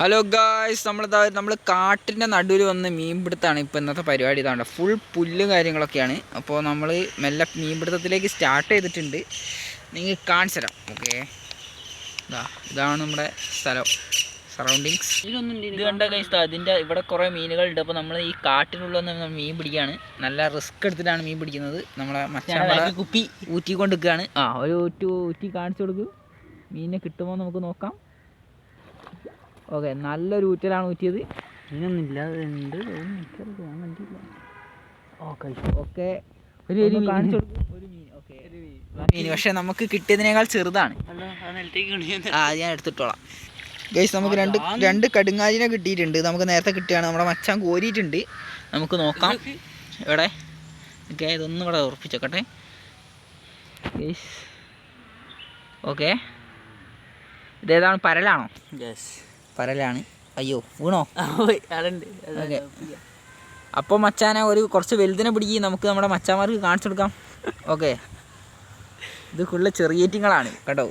Hello guys നമ്മൾ നമ്മൾ കാട്ടിന്റെ നടുവിൽ വന്ന് മീൻപിടുത്തമാണ് ഇപ്പോൾ ഇന്നത്തെ പരിപാടി. ഇതാണ് ഫുൾ പുല്ലും കാര്യങ്ങളൊക്കെയാണ്. അപ്പോൾ നമ്മൾ മെല്ലെ മീൻപിടുത്തത്തിലേക്ക് സ്റ്റാർട്ട് ചെയ്തിട്ടുണ്ട്. നിങ്ങൾ കാണിച്ചു തരാം ഓക്കെ ഇതാ ഇതാണ് നമ്മുടെ സ്ഥലം. സറൗണ്ടിങ്സ് ഇത് കണ്ട ഗൈസ് അതിന്റെ ഇവിടെ കുറേ മീനുകളുണ്ട്. അപ്പോൾ നമ്മൾ ഈ കാട്ടിനുള്ളിൽ നിന്ന് മീൻ പിടിക്കുകയാണ്. നല്ല റിസ്ക് എടുത്തിട്ടാണ് മീൻ പിടിക്കുന്നത്. നമ്മളെ മറ്റേ കുപ്പി. ഊറ്റിക്കൊണ്ട് നിൽക്കുകയാണ് ആ ഒരു ഊറ്റി ഊറ്റി കാണിച്ചു കൊടുക്കും. മീനിനെ കിട്ടുമോ നമുക്ക് നോക്കാം. ഓക്കെ നല്ലൊരു ഊറ്റലാണ് ഊറ്റിയത്. ഇങ്ങനൊന്നുമില്ല ഉണ്ട് ഓക്കെ ഒരു കാണിച്ചു കൊടുക്കൂ ഒരു മീൻ. ഓക്കെ. മീൻ. പക്ഷെ നമുക്ക് കിട്ടിയതിനേക്കാൾ ചെറുതാണ്. ആ ഞാൻ എടുത്തിട്ടോളാം. ഗൈസ് നമുക്ക് രണ്ട് രണ്ട് കടുങ്ങാലിനെ കിട്ടിയിട്ടുണ്ട്. നമുക്ക് നേരത്തെ കിട്ടിയാണ്. നമ്മുടെ മച്ചാൻ കോരിയിട്ടുണ്ട്. നമുക്ക് നോക്കാം. എവിടെ? ഓക്കെ ഇതൊന്നും ഇവിടെ ഉറപ്പിച്ചോക്കട്ടെ. ഗൈസ്. ഓക്കെ. ഇതേതാണ് പരലാണോ? പരലാണ്. അയ്യോ വീണോ? ഓക്കെ. അപ്പോൾ മച്ചാനെ ഒരു കുറച്ച് വലുതിനെ പിടിക്കി. നമുക്ക് നമ്മുടെ മച്ചാന്മാർക്ക് കാണിച്ചു കൊടുക്കാം ഓക്കെ. ഇത് ഫുള്ള് ചെറിയേറ്റിങ്ങളാണ് കേട്ടോ.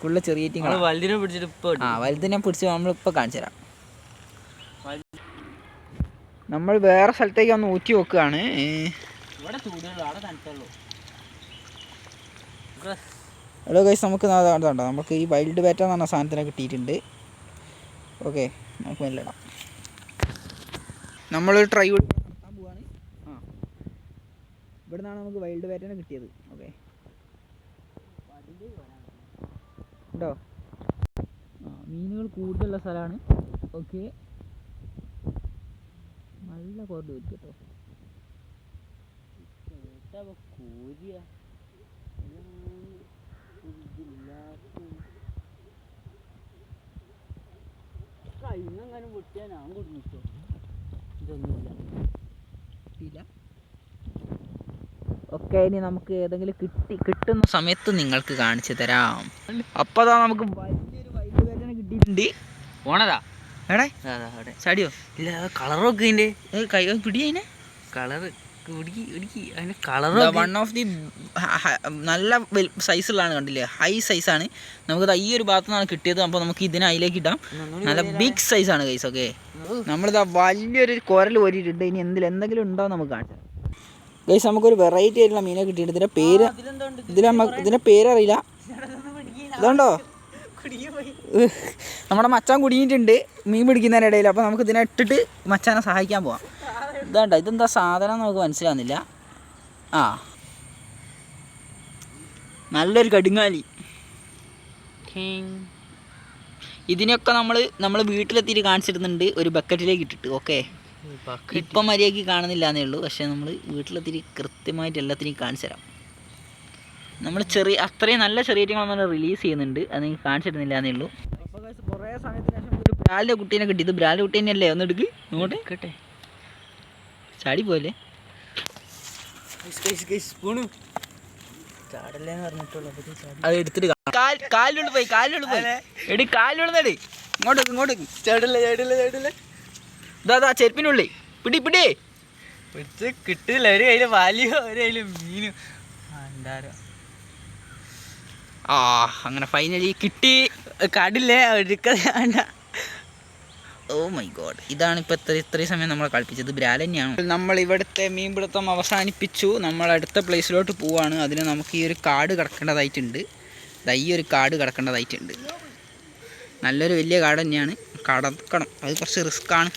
ഫുള്ള് ചെറിയേറ്റിങ്ങൾ വലുതിനെ പിടിച്ചിട്ട് ഇപ്പൊ ആ വലുതിനെ പിടിച്ച് നമ്മളിപ്പോൾ കാണിച്ചു തരാം. നമ്മൾ വേറെ സ്ഥലത്തേക്ക് ഒന്ന് ഊറ്റി വെക്കുകയാണ്. ഹലോ ഗൈസ് നമുക്ക് നമുക്ക് ഈ വൈൽഡ് ബാറ്റ എന്ന് പറഞ്ഞ സാധനത്തിനെ കിട്ടിയിട്ടുണ്ട്. ഓക്കെ നമുക്ക് മെല്ലെ ഇടാം. നമ്മളൊരു ട്രൈ നടത്താൻ പോവാണ്. ആ. ഇവിടെ നിന്നാണ് നമുക്ക് വൈൽഡ് പാറ്റേൺ കിട്ടിയത്. ഓക്കെ. ഉണ്ടോ? ആ മീനുകൾ കൂടുതലുള്ള സ്ഥലമാണ്. ഓക്കെ. നല്ല കോർഡ് വരും കേട്ടോ. കൂരിയ? കൈന്നെങ്ങാനും പൊട്ടിയാ ഞാൻ കുടുങ്ങിട്ടോ ഇതൊന്നുമില്ല. ഓക്കെ ഇനി നമുക്ക് ഏതെങ്കിലും കിട്ടി കിട്ടുന്ന സമയത്ത് നിങ്ങൾക്ക് കാണിച്ചു തരാം. അപ്പൊ അതാ നമുക്ക് വലിയൊരു കിട്ടിയിട്ടുണ്ട്. ഓണതാ. എടേ ചാടിയോ? ഇല്ല കളറൊക്കെ കൈ പിടി കളറ്. അതിന്റെ വൺ ഓഫ് ദി നല്ല സൈസുള്ളതാണ് കണ്ടില്ലേ? ഹൈ സൈസാണ് നമുക്ക് ഈ ഒരു ഭാഗത്തു നിന്നാണ് കിട്ടിയത്. അപ്പോൾ നമുക്ക് ഇതിനെ അതിലേക്ക് ഇടാം. നല്ല ബിഗ് സൈസാണ് കൈസ് ഓക്കെ നമ്മളിതാ വലിയൊരു കുരൽ ഓരിയിട്ടുണ്ട് ഇനി എന്തിൽ എന്തെങ്കിലും ഉണ്ടോ നമുക്ക് കാണിച്ചാൽ ഗൈസ് നമുക്കൊരു വെറൈറ്റി ആയിട്ടുള്ള മീനെ കിട്ടിയിട്ട് ഇതിന്റെ പേര് നമുക്ക് ഇതിന്റെ പേരറിയില്ല. ഇതുണ്ടോ? നമ്മുടെ മച്ചാൻ കുടുങ്ങിയിട്ടുണ്ട്. മീൻ പിടിക്കുന്നതിനിടയിൽ. അപ്പോൾ നമുക്ക് ഇതിനെ ഇട്ടിട്ട് മച്ചാനെ സഹായിക്കാൻ പോവാം. ഇതാണ്ട ഇതെന്താ സാധനം നമുക്ക് മനസ്സിലാകുന്നില്ല ആ. നല്ലൊരു കടുങ്ങാലി ഇതിനൊക്കെ നമ്മൾ നമ്മൾ വീട്ടിലെത്തിയിട്ട് കാണിച്ചിരുന്നുണ്ട് ഒരു ബക്കറ്റിലേക്ക് ഇട്ടിട്ട് ഓക്കെ? ഇപ്പം മര്യാദയ്ക്ക് കാണുന്നില്ല എന്നേ ഉള്ളൂ പക്ഷേ നമ്മൾ വീട്ടിലെത്തിരി കൃത്യമായിട്ട് എല്ലാത്തിനെയും കാണിച്ചു തരാം. നമ്മൾ ചെറിയ അത്രയും നല്ല ചെറിയ നമ്മൾ റിലീസ് ചെയ്യുന്നുണ്ട് അത് നിങ്ങൾക്ക് കാണിച്ചിരുന്നില്ല എന്നേ ഉള്ളൂ. കുറേ സമയത്തിന് ശേഷം ഒരു ബ്രാലിന്റെ കുട്ടീനെ കിട്ടി. ഇത് ബ്രാലിന്റെ കുട്ടീനെ അല്ലേ ഒന്ന് എടുക്ക് ഇങ്ങോട്ട്. കേട്ടെ ചാടി പോലെ സ്പൂണു ചാടല്ലേന്ന് പറഞ്ഞിട്ടുള്ളൂ അത് എടുത്തിട്ട് കാലിലുള്ള പോയി കാലിലുള്ള പോയി. എടി കാലിലുള്ളടി ഇങ്ങോട്ട് ഇങ്ങോട്ട്. ചാടില്ല ചാടില്ല ചാടില്ല. ഇതാ ചെരുപ്പിനുള്ളിൽ പിടി പിടി. പിടിച്ച് കിട്ടില്ല ഒരു കയ്യിൽ വലിയോ ഒരു കയ്യിൽ മീനും. എന്താരോ ആ അങ്ങനെ ഫൈനലി കിട്ടി. കടില്ലേ എടുക്കാണ്ട ഓ മൈ ഗോഡ് ഇതാണ് ഇപ്പോൾ ഇത്ര ഇത്രയും സമയം നമ്മളെ കളിപ്പിച്ചത്. ബ്രാൽ തന്നെയാണ്. നമ്മൾ ഇവിടുത്തെ മീൻപിടുത്തം അവസാനിപ്പിച്ചു. നമ്മൾ അടുത്ത പ്ലേസിലോട്ട് പോവാണ്. അതിന് നമുക്ക് ഈ ഒരു കാട് കിടക്കേണ്ടതായിട്ടുണ്ട്. ഈ ഒരു കാട് കിടക്കേണ്ടതായിട്ടുണ്ട്. നല്ലൊരു വലിയ കാട് തന്നെയാണ്. കടക്കണം. അത് കുറച്ച് റിസ്ക്കാണ്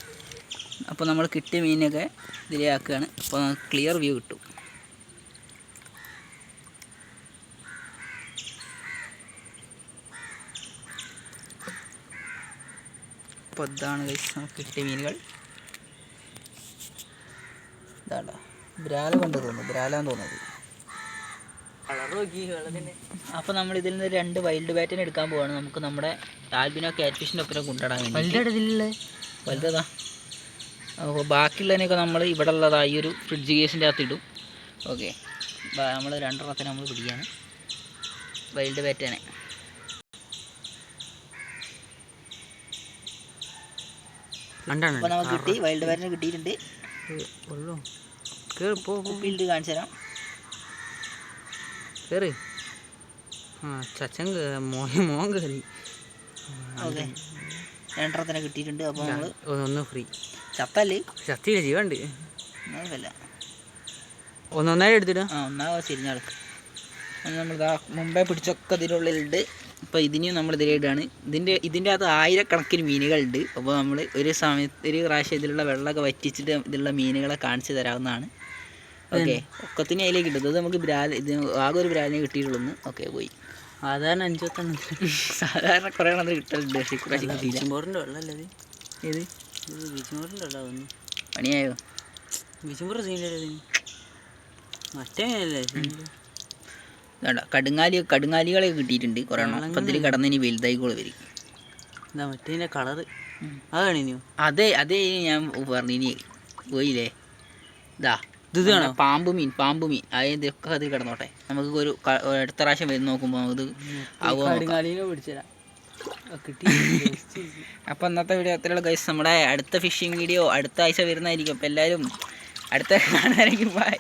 അപ്പോൾ നമ്മൾ കിട്ടിയ മീനൊക്കെ ഇതിലാക്കുകയാണ് അപ്പോൾ ക്ലിയർ വ്യൂ കിട്ടും. അപ്പോൾ ഇതാണ് നമുക്ക് കിട്ടിയ മീനുകൾ. ഇതാണ്ട ബ്രാല കൊണ്ട് തോന്നുന്നു ബ്രാലാന്ന് തോന്നുന്നത് അപ്പോൾ നമ്മൾ ഇതിൽ നിന്ന് രണ്ട് വൈൽഡ് ബാറ്റിനെ എടുക്കാൻ പോവാണ്. നമുക്ക് നമ്മുടെ ആൽബിനോ കാറ്റ് ഫിഷിന്റെ ഒപ്പം കൊണ്ടിടാൻ വേണ്ടി വലുതാ. അപ്പോൾ ബാക്കിയുള്ളതിനൊക്കെ നമ്മൾ ഇവിടെ ഉള്ളതാ ഈ ഒരു ഫ്രിഡ്ജ് കേസിന്റെ അകത്ത് ഇടും. ഓക്കെ. നമ്മൾ രണ്ടെണ്ണത്തിന് നമ്മൾ പിടിക്കുകയാണ്. വൈൽഡ് ബാറ്റനെ അപ്പോൾ നമുക്ക് കിട്ടി വൈൽഡ് ബാറ്റിനെ കിട്ടിയിട്ടുണ്ട്. കാണിച്ചു തരാം ആ ചച്ചൻ മോൻ കയറി ഓക്കെ. രണ്ടെണ്ണത്തിനെ കിട്ടിയിട്ടുണ്ട് അപ്പോൾ നമ്മൾ ഒന്ന് ഫ്രീ. ജീവണ്ട് ഒന്നൊന്നായി എടുത്തിട്ട് ആ ഒന്നാമത് നമ്മളിതാ മുമ്പേ പിടിച്ചൊക്കെ ഇതിനുള്ളിലുണ്ട്. അപ്പോൾ ഇതിനെയും നമ്മൾ ഇതിലിടാണ് ഇതിന്റെ ഇതിന്റെ അകത്ത് ആയിരക്കണക്കിന് മീനുകളുണ്ട്. അപ്പോൾ നമ്മൾ ഒരു സമയത്ത് ഒരു പ്രാവശ്യം ഇതിലുള്ള വെള്ളമൊക്കെ വറ്റിച്ചിട്ട് ഇതിലുള്ള മീനുകളെ കാണിച്ചു തരാവുന്നതാണ്. ഓക്കെ. ഒക്കത്തിന് അതിലേക്ക് ഇട്ടത് അത് നമുക്ക് ബ്രാൽ ഇത് ആകെ ഒരു ബ്രാലിനെ കിട്ടിയിട്ടുള്ളൂ ഓക്കെ പോയി. സാധാരണ അഞ്ചുപത്തെണ്ണം സാധാരണ കുറേ എണ്ണം കിട്ടലുണ്ട് പക്ഷേ ഇപ്രാവശ്യം കിട്ടിയില്ല. വെള്ളമല്ലേ ഇത്? ഏത്? പണിയായോ? ഇതിന് മറ്റേ അല്ലേ വേണ്ട കടുങ്ങാലി കടുങ്ങാലികളെ കിട്ടിയിട്ടുണ്ട് കുറേ എണ്ണം അപ്പം ഇതിൽ കിടന്ന് ഇനി വലുതായിക്കോളെ വരും. എന്താ മറ്റേ കളറ് ഇനിയോ അതെ അതേ ഞാൻ പറഞ്ഞു ഇനി പോയില്ലേ? ഇതാ ഇത് കാണോ പാമ്പ് മീൻ പാമ്പ് മീൻ അതൊക്കെ അതിൽ കിടന്നോട്ടെ? നമുക്ക് ഒരു അടുത്ത പ്രാവശ്യം വരുന്ന നോക്കുമ്പോൾ ഇത് കിട്ടി. അപ്പോൾ ഇന്നത്തെ വീഡിയോ അത്രയുള്ള ഗൈസ് നമ്മുടെ അടുത്ത ഫിഷിംഗ് വീഡിയോ അടുത്ത ആഴ്ച വരുന്നതായിരിക്കും. അപ്പോൾ എല്ലാവരും അടുത്ത കാണാനായിരിക്കും ബൈ